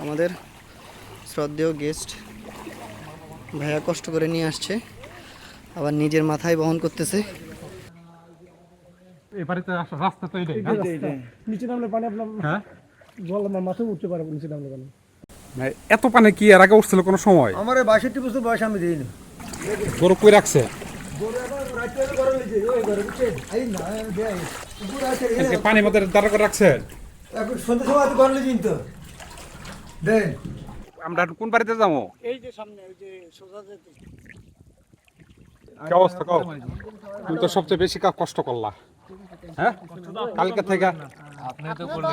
আমাদের শ্রদ্ধেয় গেস্ট ভাইয়া কষ্ট করে নিয়ে আসছে আবার নিজের মাথায় বহন করতেছে। এই বাড়িতে রাস্তা তো এটাই নিচে নামলে পানি আপনার হ্যাঁ? জল আমার মাথায় উঠতে পারে নিচে নামলে পানি। এত পানি কি এর আগে উঠছিল কোনো সময়? আমার বাষট্টি বছর বয়স আমি দিই না গরু কই রাখছে? পানি মধ্যে দাঁড়া করে রাখছেন এখন সন্ধ্যা সময় তো করলে চিনতো দেন। আমরা কোন বাড়িতে যাব? এই যে সামনে ওই যে সোজা যেতে। কি অবস্থা কও? তুমি তো সবচেয়ে বেশি কা- কষ্ট করলা। হ্যাঁ? কালকে থেকে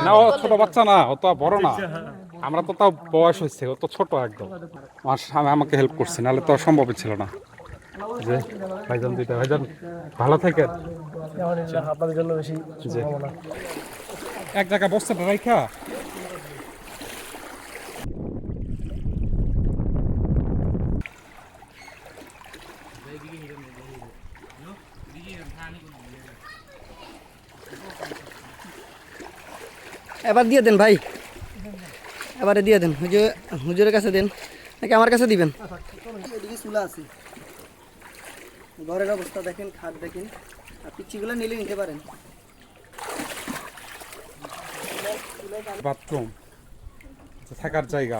না ও ছোট বাচ্চা না ও তো বড় না। আমরা তো তাও বয়স হয়েছে ও তো ছোট একদম। আমার স্বামী আমাকে হেল্প করছে নাহলে তো সম্ভবই ছিল না। যে ভাইজান দুইটা ভাইজান ভালো থাকেন। আপনাদের জন্য বেশি এক জায়গায় বস্তাটা রাইখা। এবার দিয়ে দেন ভাই। এবারে দিয়ে দেন। হুজুর হুজুরের কাছে দেন। নাকি আমার কাছে দিবেন? এদিকে চুলা আছে। ঘরের অবস্থা দেখেন খাট দেখেন। আর পিচ্ছিগুলো নিলে নিতে পারেন। বাথরুম থাকার জায়গা।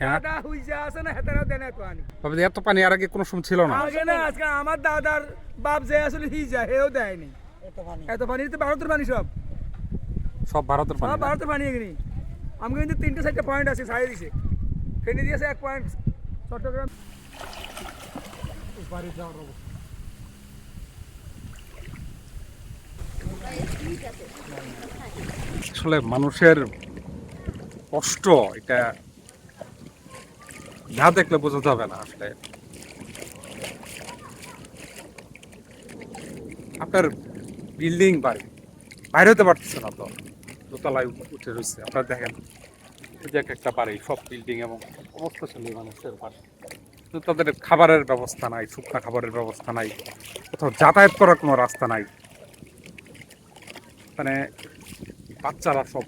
দাদা হুইজা আছে না তো আনি। তবে এত পানি আর আগে কোনো সময় ছিল না। আগে না আজকে আমার দাদার বাপ যে আসলে হিজা হেও দেয়নি। এত পানি। তো ভারতের পানি সব। সব ভারতের পানি সব ভারতের পানি এখানে। আমাকে কিন্তু তিনটে চারটে পয়েন্ট আছে দিছে। ফেনে দিয়েছে এক পয়েন্ট চট্টগ্রাম আসলে মানুষের কষ্ট এটা না দেখলে বোঝা যাবে না আসলে। আপনার বিল্ডিং বাড়ি, বাইরে হতে পারতেছে না তো। দোতলায় উঠে- রয়েছে। আপনারা দেখেন একটা বাড়ি, সব বিল্ডিং এবং অবস্থাশালী মানুষের বাড়ি। তাদের খাবারের ব্যবস্থা নাই, শুকনা খাবারের ব্যবস্থা নাই, কোথাও যাতায়াত করার কোনো রাস্তা নাই। মানে বাচ্চারা সব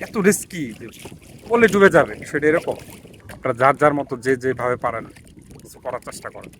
এত রিস্কি বলে ডুবে যাবে, সেটা এরকম। আপনারা যার যার মতো যে যেভাবে পারেন, কিছু করার চেষ্টা করেন।